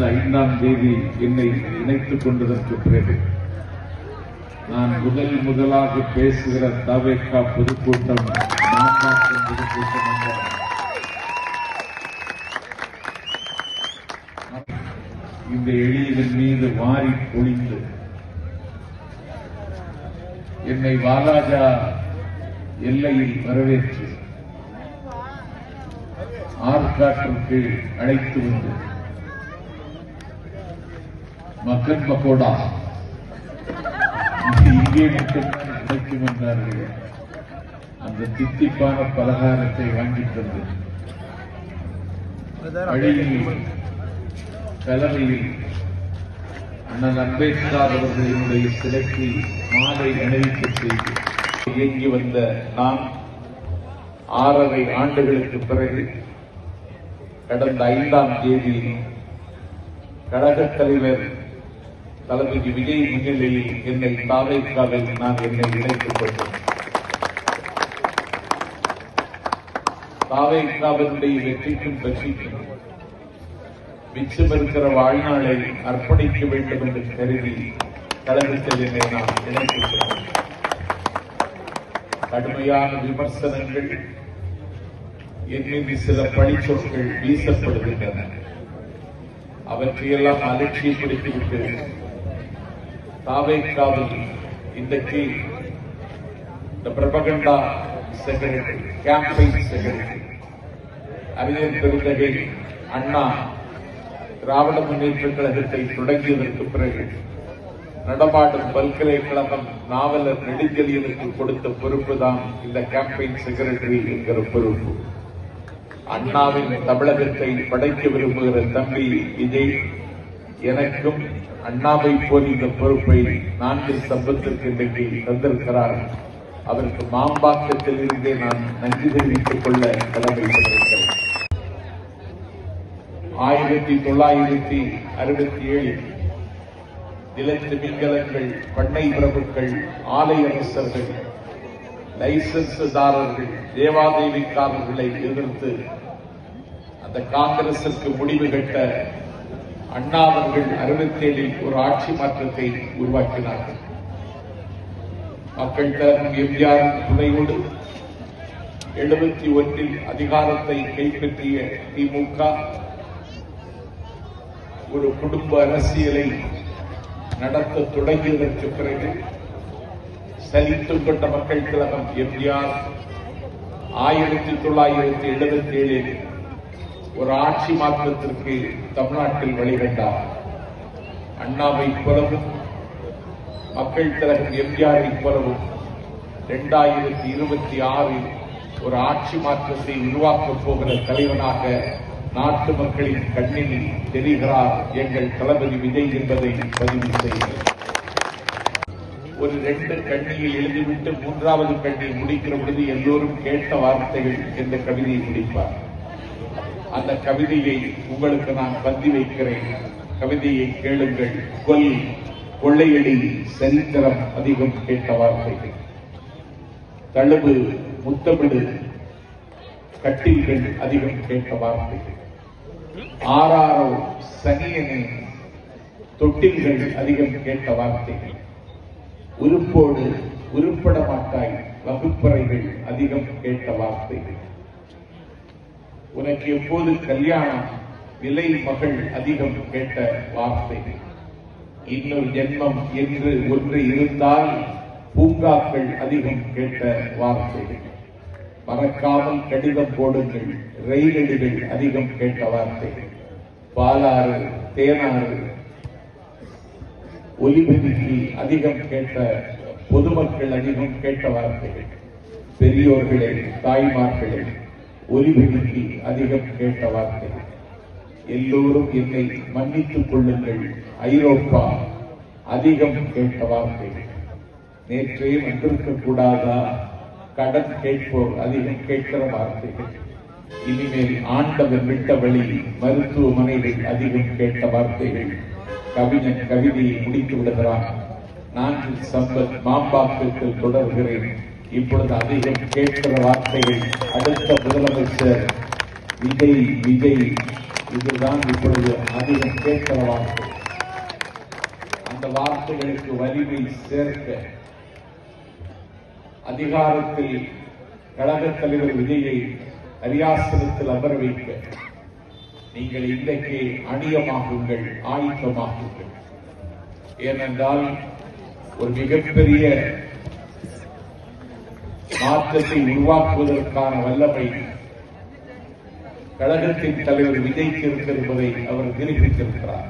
கடந்த ஐந்தாம் தேதி என்னை இணைத்துக் கொண்டதற்கு பிறகு நான் முதல் முதலாக பேசுகிற தவேக்கா பொதுக்கூட்டம் பொதுக்கூட்டம் இந்த எளியதன் மீது வாரி பொழிந்து என்னை வாலாஜா எல்லையில் வரவேற்று ஆற்காட்டிற்கு அழைத்து வந்து மக்கள் பக்கோடா இங்கே மட்டும்தான் கிடைக்கும் என்றார்கள். அந்த தித்திப்பான பலகாரத்தை வாங்கி தந்து. வழியில் கலவையில் அண்ணன் அம்பேத்கர் அவர்களினுடைய சிலைக்கு மாலை அணிவிக்க செய்து இயங்கி வந்த நான் ஆறரை ஆண்டுகளுக்கு பிறகு கடந்த ஐந்தாம் தேதி கழகத் தலைவர் தளபதி விஜய் முன்னிலையில் என்னை தாவைக்காவில் நான் என்னை இணைத்துக் கொண்டேன் தாவைக்காவினுடைய வெற்றிக்கும் வெற்றிக்கும் மிச்சம் இருக்கிற வாழ்நாளை அர்ப்பணிக்க வேண்டும் என்று கருதி கழகத்தில் என்னை நான் இணைத்துக் கொண்டேன் கடுமையான விமர்சனங்கள் என் சில பழிச்சொற்கள் வீசப்படுகின்றன. அவற்றையெல்லாம் அலட்சியப்படுத்திவிட்டு தாவேக்காவில் இன்றைக்கு இந்த பிரபகண்டா செக்ரட்டரி கேம்பெயின் செக்ரட்டரி அறிஞர் பெருந்தகை அண்ணா திராவிட முன்னேற்ற கழகத்தை தொடங்கியதற்கு பிறகு நடமாடும் பல்கலைக்கழகம் நாவலர் நெடுஞ்செழியனுக்கு கொடுத்த பொறுப்பு தான் இந்த கேம்பெயின் செக்ரட்டரி என்கிற பொறுப்பு. அண்ணாவின் தமிழகத்தை படைக்க விரும்புகிற தம்பி விஜய் எனக்கும் அண்ணாவை போல் இந்த பொறுப்பை நான்கு சம்பத்திற்கு இன்றைக்கு தந்திருக்கிறார். அவருக்கு மாம்பாக்கத்தில் இருந்தே நான் நன்றி தெரிவித்துக் கொள்ள கடமைப்பட்டிருக்கிறேன் ஆயிரத்தி தொள்ளாயிரத்தி அறுபத்தி ஏழில் நிலத்து மின்கலங்கள் பண்ணை பிரபுக்கள் ஆலை அரசர்கள் லைசன்ஸ்தாரர்கள் தேவாதேவிக்காரர்களை எதிர்த்து அந்த காங்கிரசுக்கு முடிவு கட்ட அண்ணா அவர்கள் அறுபத்தேழில் ஒரு ஆட்சி மாற்றத்தை உருவாக்கினார்கள். மக்கள் தலைவர் எம்ஜிஆர் துணையோடு எழுபத்தி ஒன்றில் அதிகாரத்தை கைப்பற்றிய திமுக ஒரு குடும்ப அரசியலை நடத்த தொடங்கியதற்கு பிறகு சலித்துக் கொண்ட மக்கள் கழகம் எம்ஜிஆர் ஆயிரத்தி தொள்ளாயிரத்தி எழுபத்தி ஏழில் ஒரு ஆட்சி மாற்றத்திற்கு தமிழ்நாட்டில் வழிகண்டார் அண்ணாவை போலவும் மக்கள் கழகம் எம்ஜிஆரை போலவும் இரண்டாயிரத்தி இருபத்தி ஆறில் ஒரு ஆட்சி மாற்றத்தை உருவாக்கப் போகிற தலைவனாக நாட்டு மக்களின் கண்ணில் தெரிகிறார் எங்கள் தளபதி விஜய் என்பதை பதிவு செய்கிறேன். ஒரு ரெண்டு கண்ணியை எழுதிவிட்டு மூன்றாவது கண்ணியை முடிக்கிற பொழுது எல்லோரும் கேட்ட வார்த்தைகள் என்ற கவிதையை முடிப்பார். அந்த கவிதையை உங்களுக்கு நான் பந்தி வைக்கிறேன். கவிதையை கேளுங்கள். கொல் கொள்ளையடி சரித்திரம் அதிகம் கேட்ட வார்த்தைகள். தழுவு முத்தமிடு கட்டில்கள் அதிகம் கேட்ட வார்த்தைகள். ஆறாரோ சனியனே தொட்டில்கள் அதிகம் கேட்ட வார்த்தைகள். உருப்போடு உருப்பட மாட்டாய் வகுப்பறைகள் அதிகம் கேட்ட வார்த்தைகள். உனக்கு எப்போது கல்யாணம்? விலை மகள் அதிகம் கேட்ட வார்த்தை. இன்னொரு ஜென்மம் என்று ஒன்று இருந்தால் பூங்காக்கள் அதிகம் கேட்ட வார்த்தை. மறக்காமல் கடிதம் போடுங்கள். ரயிலடிகள் அதிகம் கேட்ட வார்த்தை. பாலாறு தேனாறு ஒலிபெருக்கி அதிகம் கேட்ட பொதுமக்கள் அதிகம் கேட்ட வார்த்தைகள் பெரியோர்களே தாய்மார்களே ஒலிபெருக்கி அதிகம் கேட்ட வார்த்தை எல்லோரும் என்னை மன்னித்துக் கொள்ளுங்கள் ஐரோப்பா அதிகம் கேட்ட வார்த்தை நேற்றே வந்திருக்க கூடாதா கடன் கேட்போர் அதிகம் கேட்கிற வார்த்தைகள் இனிமேல் ஆண்டவர் விட்ட வழி மருத்துவமனைகள் அதிகம் கேட்ட வார்த்தைகள் கவிஞன் கவிதையை முடித்து விடுகிறான் நான்கு சம்பத் மாம்பாக்கத்தில் தொடர்கிறேன் இப்பொழுது அதிகம் கேட்கிற வார்த்தைகள் அடுத்த முதலமைச்சர் விஜய் விஜய் இதுதான் இப்பொழுது அதிகம் கேட்கிற வார்த்தை. அந்த வார்த்தைகளுக்கு வலிமை சேர்க்க அதிகாரத்தில் கழகத் தலைவர் விஜயை அரியாசனத்தில் அமர வைக்க நீங்கள் இன்றைக்கு அணியமாகுங்கள் ஆயுத்தமாகுங்கள் ஏனென்றால் ஒரு மிகப்பெரிய மாற்றத்தை உருவாக்குவதற்கான வல்லமை கழகத்தின் தலைவர் விஜய்க்கு என்பதை அவர் நிரூபித்திருக்கிறார்.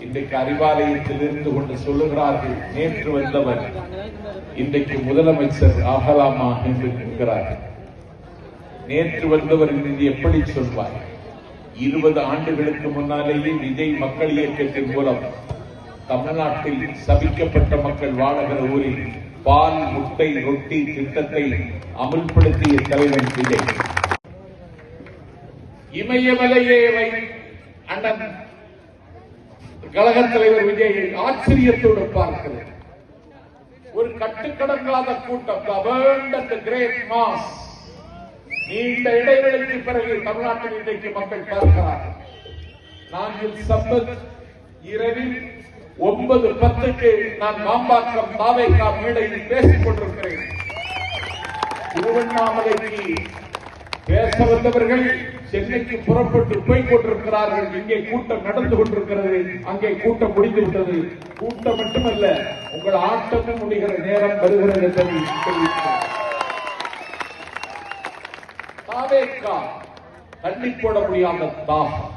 இன்றைக்கு அறிவாலயத்தில் இருந்து கொண்டு சொல்லுகிறார்கள் நேற்று வந்தவர் இன்றைக்கு முதலமைச்சர் ஆகலாமா? என்று என்கிறார்கள் நேற்று வந்தவர் இன்று எப்படி சொல்வார்? இருபது ஆண்டுகளுக்கு முன்னாலேயே விஜய் மக்கள் இயக்கத்தின் மூலம் தமிழ்நாட்டில் சபிக்கப்பட்ட மக்கள் வாழுகிற ஊரில் பால் முட்டை ரொட்டி திட்டத்தை அமுல்படுத்திய தலைவன் விஜய். இமயமலையே அண்ணன். கழகத் தலைவர் விஜயை ஆச்சரியத்தோடு பார்க்கிறது ஒரு கட்டுக்கடங்காத கூட்டம் கிரேட் மாஸ் நீண்ட இடைவெளிக்கு பிறகு தமிழ்நாட்டில் இன்றைக்கு மக்கள் பார்க்கிறார்கள். நாங்கள் சம்பத் இரவில் ஒன்பது பத்துக்கு நான் மாம்பாக்கம் தாவேகா மேடையில் பேசிக் கொண்டிருக்கிறேன். திருவண்ணாமலைக்கு பேச வந்தவர்கள் சென்னைக்கு புறப்பட்டு போய் கொண்டிருக்கிறார்கள். இங்கே கூட்டம் நடந்து கொண்டிருக்கிறது. அங்கே கூட்டம் முடிந்து விட்டது. கூட்டம் மட்டுமல்ல உங்கள் ஆட்டமும் முடிகிற நேரம் வருகிறது என்பதை தாவேக்கா தண்ணி போட முடியாத தாகம்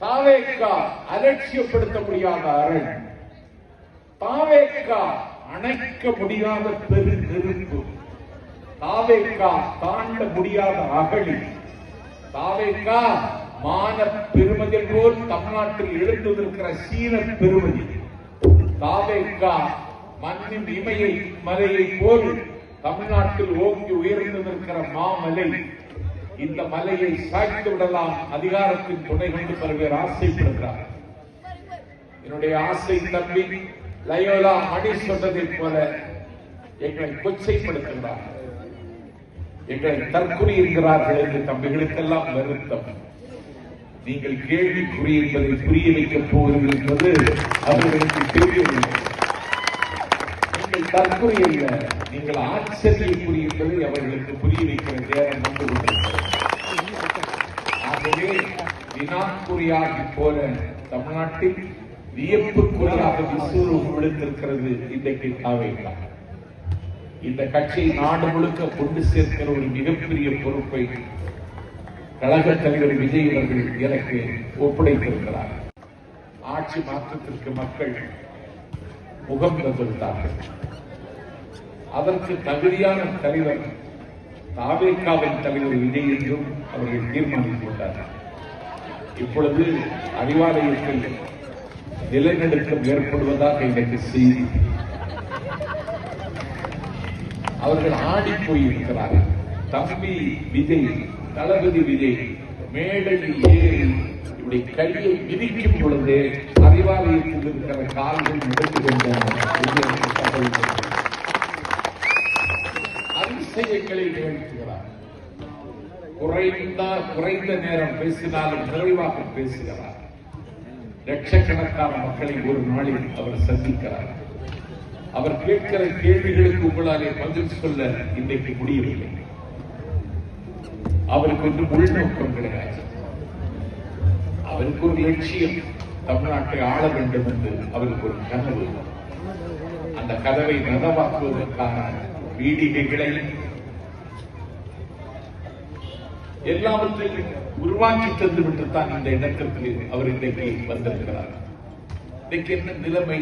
தாவேக்கா அலட்சியப்படுத்த முடியாத அரண். தாவேக்கா அணைக்க முடியாத பெரு நெருப்பு. தாவேக்கா தாண்ட முடியாத அகழி. தாவேக்கா மான பெருமதி போல் தமிழ்நாட்டில் எழுந்திருக்கிற சீன பெருமதி. தாவேக்கா மண்ணின் இமையை மலையை போல் தமிழ்நாட்டில் ஓங்கி உயர்ந்து நிற்கிற மாமலை. இந்த மலையை சாய்த்து விடலாம். அதிகாரத்தின் துணை கொண்டு பல்வேறு ஆசைப்படுகிறார். என்னுடைய ஆசை தம்பி லயோலா மணி சொன்னதைப் போல எங்களை கொச்சைப்படுத்துகிறார். எங்களை தற்குறி இருக்கிறார்கள் என்று தம்பிகளுக்கெல்லாம் வருத்தம். நீங்கள் கேள்விக்குறி என்பதை புரிய வைக்கப் போவது என்பது அவர்களுக்கு தெரியவில்லை தற்குறி அல்ல நீங்கள் ஆச்சரியக்குறி அவர்களுக்கு புரிய வைக்கிற நேரம் வந்து கொண்டிருக்கிறது ஆகவே வினாக்குறியாகி போல தமிழ்நாட்டில் வியப்புக்குறியாக விஸ்வரூபம் விழுந்திருக்கிறது இன்றைக்கு தாவைதான் இந்த கட்சியை நாடு முழுக்க கொண்டு சேர்க்கிற ஒரு மிகப்பெரிய பொறுப்பை கழக தலைவர் விஜய் அவர்கள் எனக்கு ஒப்படைத்திருக்கிறார். ஆட்சி மாற்றத்திற்கு மக்கள் முகம் தந்திருந்தார்கள் அதற்கு தகுதியான தலைவர் தாவேக்காவின் தலைவர் விஜய் என்றும் அவர்கள் தீர்மானம் கொண்டார்கள். இப்பொழுது அறிவாலயத்தில் நிலநடுக்கம் ஏற்படுவதாக எனக்கு செய்தி. அவர்கள் ஆடி போயிருக்கிறார்கள். தம்பி விஜய் தளபதி விஜய் மேடையில் ஏறி இப்படி கையை மிதிக்கும் பொழுது அறிவாலயத்தில் இருக்கிற கால்கள் நடந்து கொண்டன. விஷயங்களை நிகழ்த்துகிறார் குறைந்த குறைந்த நேரம் பேசினாலும் நிறைவாக பேசுகிறார். லட்சக்கணக்கான மக்களை ஒரு நாளில் அவர் சந்திக்கிறார். அவர் கேட்கிற கேள்விகளுக்கு உங்களாலே பதில் சொல்ல இன்றைக்கு முடியவில்லை. அவருக்கு ஒன்றும் உள்நோக்கம் கிடையாது. அவருக்கு ஒரு லட்சியம் தமிழ்நாட்டை ஆள வேண்டும் என்று அவருக்கு ஒரு கனவு. அந்த கதவை நனவாக்குவதற்கான வீடிகைகளை எல்லாவற்றையும் உருவாக்கி தந்து விட்டுத்தான் இந்த இணக்கத்தில் அவர் இன்றைக்கு வந்திருக்கிறார். இன்னைக்கு என்ன நிலைமை?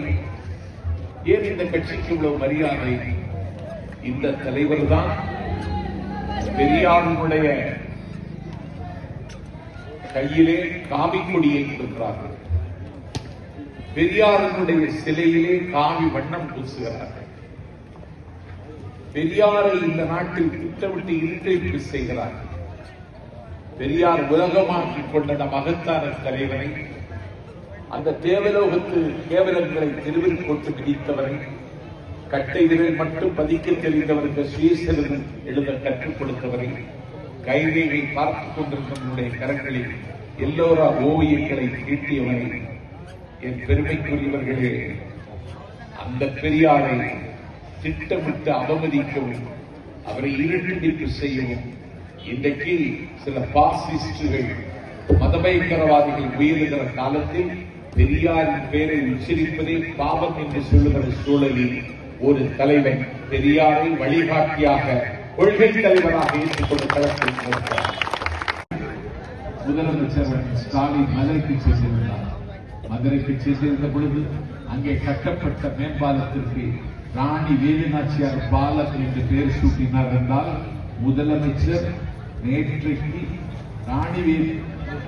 ஏன் இந்த கட்சிக்கு இவ்வளவு மரியாதை? இந்த தலைவர் தான் பெரியாருடைய கையிலே காவி கொடியை கொடுக்கிறார்கள். பெரியாருடைய சிலையிலே காவி வண்ணம் பூசுகிறார்கள். பெரியாரை இந்த நாட்டில் திட்டமிட்டு இருட்டை செய்கிறார்கள் பெரியார் உலகமாக்கிக் கொண்ட மகத்தான தலைவரை அந்த தேவலோகத்து கேவலங்களை தெருவில் போட்டு பிடித்தவரை கட்டை விரல் மட்டும் பதிக்க தெரிந்தவருக்கு சுயசரிதம் எழுத கற்றுக் கொடுத்தவரை கைரேகை பார்த்துக் கொண்டிருந்தவனுடைய கரங்களில் எல்லோரா ஓவியங்களை தீட்டியவனை என் பெருமைக்குரியவர்களே அந்த பெரியாரை திட்டமிட்டு அவமதிக்கவும் அவரை இருட்டு செய்யவும் இன்றைக்கு சில பாசிஸ்டுகள் மதபயங்கரவாதிகள் உயிரிழந்த காலத்தில் பெரியாரின் பெயரை உச்சரிப்பதே பாவம் என்று சொல்லுகிற சூழலில் ஒரு தலைவன் பெரியாரை வழிகாட்டியாக கொள்கை தலைவராக ஏற்றுக்கொண்டு களத்தில் முதலமைச்சர் ஸ்டாலின் மதுரைக்கு சென்றிருந்தார். மதுரைக்கு சென்றிருந்த பொழுது அங்கே கட்டப்பட்ட மேம்பாலத்திற்கு ராணி வேலுநாச்சியார் பாலம் என்று பெயர் சூட்டினார் என்றால் முதலமைச்சர் நேற்றைக்கு ராணி வேலு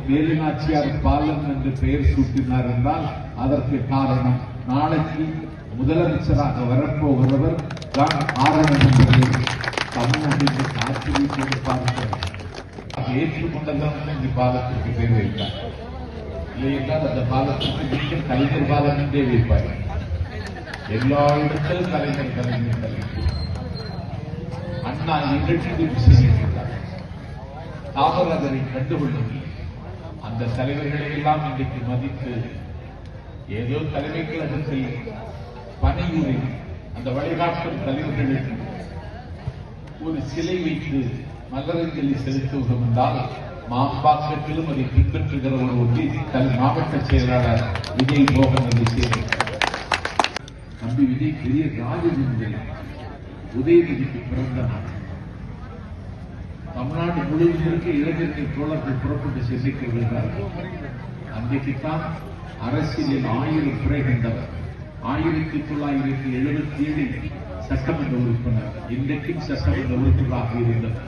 வேலுநாச்சியார் பாலம் என்று பெயர் சூட்டினார் என்றால் அதற்கு காரணம் நாளைக்கு முதலமைச்சராக வரப்போகிறவர் தான் காரணம் என்பதை தமிழ்நாட்டிற்கு ஆச்சரியத்தோடு பார்க்கிறோம். ஏற்றுக்கொண்டதான் இந்த பாலத்திற்கு பேர் வைத்தார். இல்லையென்றால் அந்த பாலத்திற்கு நீங்கள் கலைஞர் பாலம் என்றே வைப்பார். எல்லா இடத்திலும் கலைஞர் கலைஞர் கலைஞர் அண்ணா நிகழ்ச்சி செய்கின்றார் அதனை கண்டுகொள்ளவில்லை. அந்த தலைவர்களை எல்லாம் இன்றைக்கு மதித்து ஏதோ தலைமை கழகத்தில் பணியுரை அந்த வழிகாட்டும் தலைவர்களுக்கு ஒரு சிலை வைத்து மலரஞ்சலி செலுத்துவதும் என்றால் மாம்பாக்கத்திலும் அதை பின்பற்றுகிற ஒரு ஒட்டி தன் மாவட்ட செயலாளர் விஜய் மோகன் அதை சேர்ந்தார் நம்பி விஜய் பெரிய ராஜதந்திரன் உதயநிதிக்கு பிறந்த நாள். தமிழ்நாடு முழுவதற்கு இளைஞர்கள் தோழர்கள் புறப்பட்டு சென்னைக்கு விழுந்தார்கள் அன்றைக்குத்தான் அரசியலில் ஆயிரம் குறைகின்றவர் ஆயிரத்தி தொள்ளாயிரத்தி எழுபத்தி ஏழில் சட்டமன்ற உறுப்பினர். இன்றைக்கும் சட்டமன்ற உறுப்பினராக இருந்தவர்.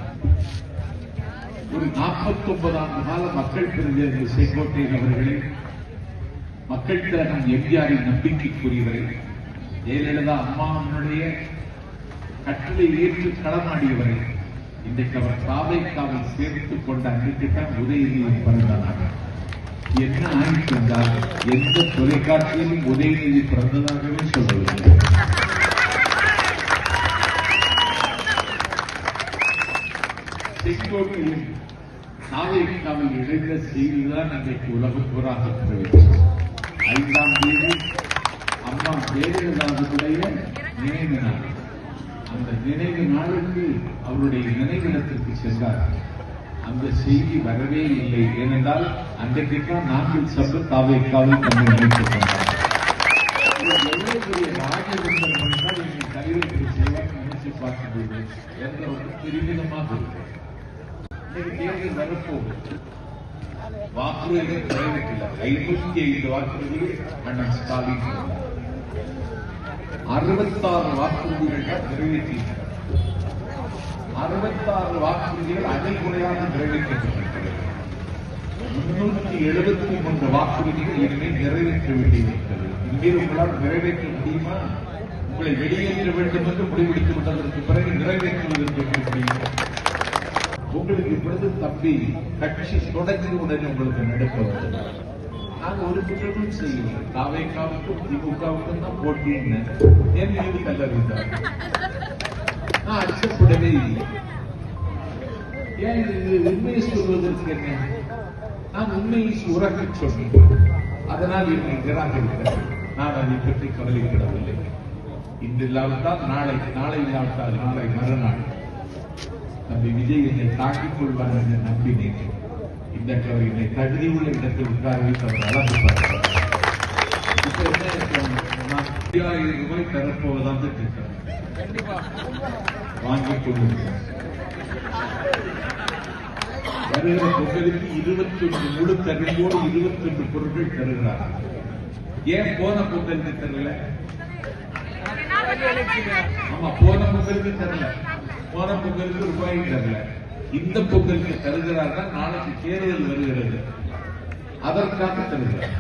ஒரு நாற்பத்தி ஒன்பது ஆண்டு கால மக்கள் பிரதிநிதி செங்கோட்டையன் அவர்களே மக்கள் திலகம் எம்ஜிஆரின் நம்பிக்கைக்குரியவரை ஜெயலலிதா அம்மாவனுடைய கட்டளை ஏற்று களமாடியவரை இன்றைக்கு அவர் தாவைக்காவில் சேர்த்துக் கொண்ட அன்றைக்குத்தான் உதயநிதியின் பிறந்ததாக. என்ன ஆயிட்டு என்றால் எந்த தொலைக்காட்சியிலும் உதயநிதி பிறந்ததாகவே சொல்லவில்லை. செங்கோட்டையில் தாவைக்காவில் இணைந்த செய்திதான் அன்றைக்கு உலகம் பூராக ஐந்தாம் தேதி அம்மா ஜெயலலிதாவுடைய நினைவு நாள் அந்த நாளுக்கு அவருடைய நினைவிடத்திற்கு சென்றார். அந்த செய்தி வரவே இல்லை. ஏனென்றால் அன்றைக்குத்தான் நான்கில் சபை தாவைக்காவில் தன்னை இணைத்துக் கொண்டார் செய்வார் நினைச்சு பார்க்கும்போது என்ற ஒரு பெருமிதமாக தேர்தல் வரப்போகுது. வாக்குறுதிகள் ஐநூத்தி ஐந்து வாக்குறுதிகள் அண்ணன் ஸ்டாலின். அறுபத்தாறு வாக்குறுதிகள் தான் நிறைவேற்றியிருக்கிறார் அறுபத்தாறு வாக்குறுதிகள் அடிமுறையாக நிறைவேற்றப்பட்டிருக்கிறது. முன்னூற்றி எழுபத்தி மூன்று வாக்குறுதிகள் இனிமேல் நிறைவேற்ற வேண்டியிருக்கிறது. இங்கே உங்களால் நிறைவேற்ற முடியுமா? உங்களை வெளியேற்ற வேண்டும் என்று முடிவெடுத்து விட்டதற்கு பிறகு நிறைவேற்றுவதற்கு எப்படி முடியும்? உங்களுக்கு இப்பொழுது தம்பி கட்சி தொடங்கி உடனே உங்களுக்கு நடக்க வேண்டும் ஒரு குற்றமும் செய்யவில்லை. தாவேக்காவுக்கும் திமுகவுக்கும் தான் போட்டின்னு என் மீது கல்லறிந்தார் நான் அச்சப்படவே இல்லை ஏன் இது உண்மையை சொல்வதற்கு என்ன? நான் உண்மையை உறக்கச் சொன்னேன். அதனால் என்னை நிராகரித்தார் நான் அதை பற்றி கவலைப்படவில்லை. இன்று இல்லாவிட்டால் நாளை நாளை இல்லாவிட்டால் நாளை மறுநாள். தம்பி விஜய் என்னை தாக்கிக் கொள்வார் என்று நம்பினேன். இந்த அவர் என்னை தகுதி உள்ள இடத்தில் உட்கார வைத்து அவர் அழகு பார்க்கிறார் ரூபாய் தரப்போவதாக இருக்கிறேன் வாங்கிக் கொண்டிருக்கிறார் வருகிற பொங்கலுக்கு இருபத்தி ஒன்று முழு தகவலோடு இருபத்தி ஒன்று பொருட்கள் தருகிறார் ஏன் போன பொங்கலுக்கு தரல ஆமா போன பொங்கலுக்கு தரல போன பொங்கலுக்கு ரூபாய் தரல இந்த பொங்கலுக்கு தருகிறார்கள் நாளைக்கு தேர்தல் வருகிறது அதற்காக தருகிறார்.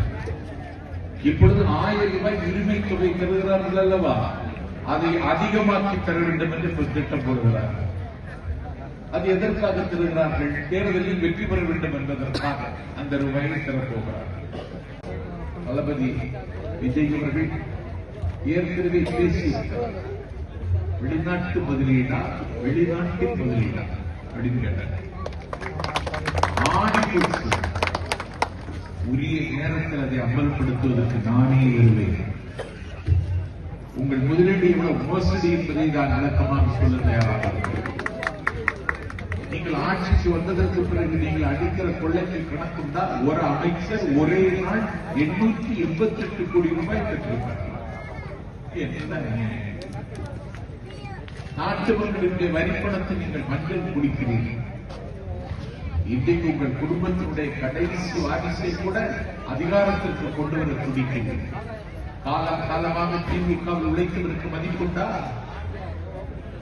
இப்பொழுது ஆயிரம் ரூபாய் உரிமை தொகை தருகிறார்கள் அல்லவா? அதை அதிகமாக்கி தர வேண்டும் என்று திட்டம் போடுகிறார். அது எதற்காக திருகிறார்கள் தேர்தலில் வெற்றி பெற வேண்டும் என்பதற்காக அந்த ரூபாயை தரப்போகிறார். தளபதி விஜய் அவர்கள் ஏற்கனவே பேசியிருக்கிறார். வெளிநாட்டு முதலீடா? வெளிநாட்டு முதலீடா? அப்படின்னு கேட்டார். உரிய நேரத்தில் அதை அமல்படுத்துவதற்கு நானே வருவேன். உங்கள் முதலீடு எவ்வளவு மோசடி என்பதை நான் விளக்கமாக சொல்ல தயாராக நீங்கள் ஆட்சிக்கு வந்ததற்கு பிறகு நீங்கள் அடிக்கிற கொள்ளைகள் கணக்கும் தான் ஒரு அமைச்சர் ஒரே நாள் எண்ணூற்றி எண்பத்தி எட்டு கோடி ரூபாய் பெற்றிருக்கிறார் என்ன நாட்டு மக்களுடைய வரிப்பணத்தை நீங்கள் மஞ்சள் குடிக்கிறீர்கள். இன்றைக்கு உங்கள் குடும்பத்தினுடைய கடைசி வாரிசை கூட அதிகாரத்திற்கு கொண்டு வர துடிக்கிறீர்கள் காலம் காலமாக திமுகவில் உழைத்ததற்கு மதிப்புண்டா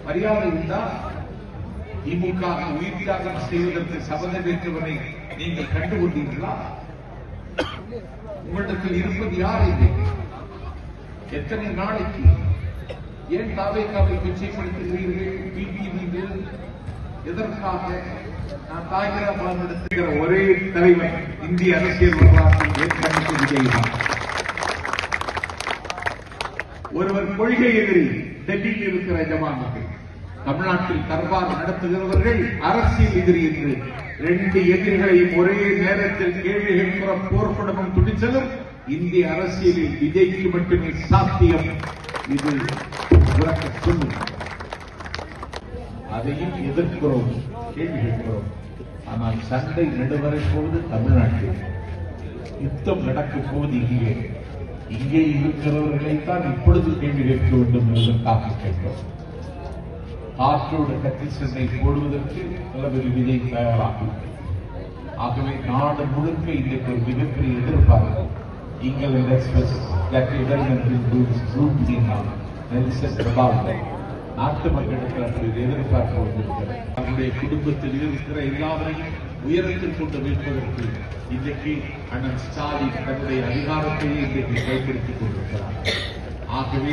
மரியாதை உண்டா? திமுக உயிர் தியாகம் செய்வதற்கு சபதமேற்றவரை நீங்கள் கண்டுகொண்டீர்களா? உங்களிடத்தில் இருப்பது யார் இது? எத்தனை நாளைக்கு? ஏன் தாவேக்காவை கொச்சைப்படுத்துகிறீர்கள் பிபி மீது எதற்காக? நான் தாய்கிரா நடத்துகிற ஒரே தலைவர் இந்திய அரசியல் வரலாற்றில் ஏற்கனவே விஜய் தான். ஒருவர் கொள்கை எதிரி டெல்லியில் இருக்கிற ஜமாமத்தில் தமிழ்நாட்டில் தர்பார் நடத்துகிறவர்கள் அரசியல் எதிரி என்று ரெண்டு எதிரிகளையும் ஒரே நேரத்தில் கேள்வி கேட்கிற போர்ப்படமும் துணிச்சலும் இந்திய அரசியலில் விஜய்க்கு மட்டுமே சாத்தியம். இது உறக்க சொல்லும். அதையும் எதிர்க்கிறோம் கேள்வி கேட்கிறோம் ஆனால் சண்டை நடுவரை போவது தமிழ்நாட்டில் யுத்தம் நடக்கும் போது இங்கே இங்கே இருக்கிறவர்களைத்தான் இப்பொழுது கேள்வி கேட்க வேண்டும் என்பதற்காக கேட்டோம். காற்றோடு கத்தி சென்னை போடுவதற்கு தளபதி விஜய் தயாராகும். ஆகவே நாடு முழுக்க இன்றைக்கு ஒரு மிகப்பெரிய எதிர்பார்ப்பு. இங்கிலாந்து எக்ஸ்பிரஸ் நாட்டு மக்களுக்கு அப்படி ஒரு எதிர்பார்ப்பு வந்திருக்கிறது. தன்னுடைய குடும்பத்தில் இருக்கிற எல்லாவரையும் உயரத்தில் கொண்டு நிற்பதற்கு இன்றைக்கு அண்ணன் ஸ்டாலின் தன்னுடைய அதிகாரத்தையே இன்றைக்கு பயன்படுத்திக் கொண்டிருக்கிறார். ஆகவே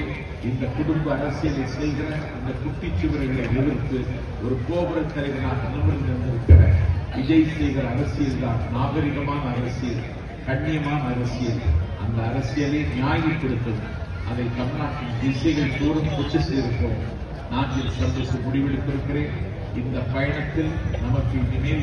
இந்த குடும்ப அரசியலை செய்கிற இந்த குட்டி சுவர்களை எதிர்த்து ஒரு கோபுர தலைவனாக நிமிர்ந்து விஜய் செய்கிற அரசியல் தான் நாகரிகமான அரசியல் கண்ணியமான அரசியல். அந்த அரசியலை நியாயப்படுத்தும். அதை தமிழ்நாட்டின் திசைகள் தோறும் கொச்சு செய்திருக்கிறோம் நாட்டில் சந்தித்து முடிவெடுத்திருக்கிறேன். இந்த பயணத்தில் நமக்கு இனிமேல்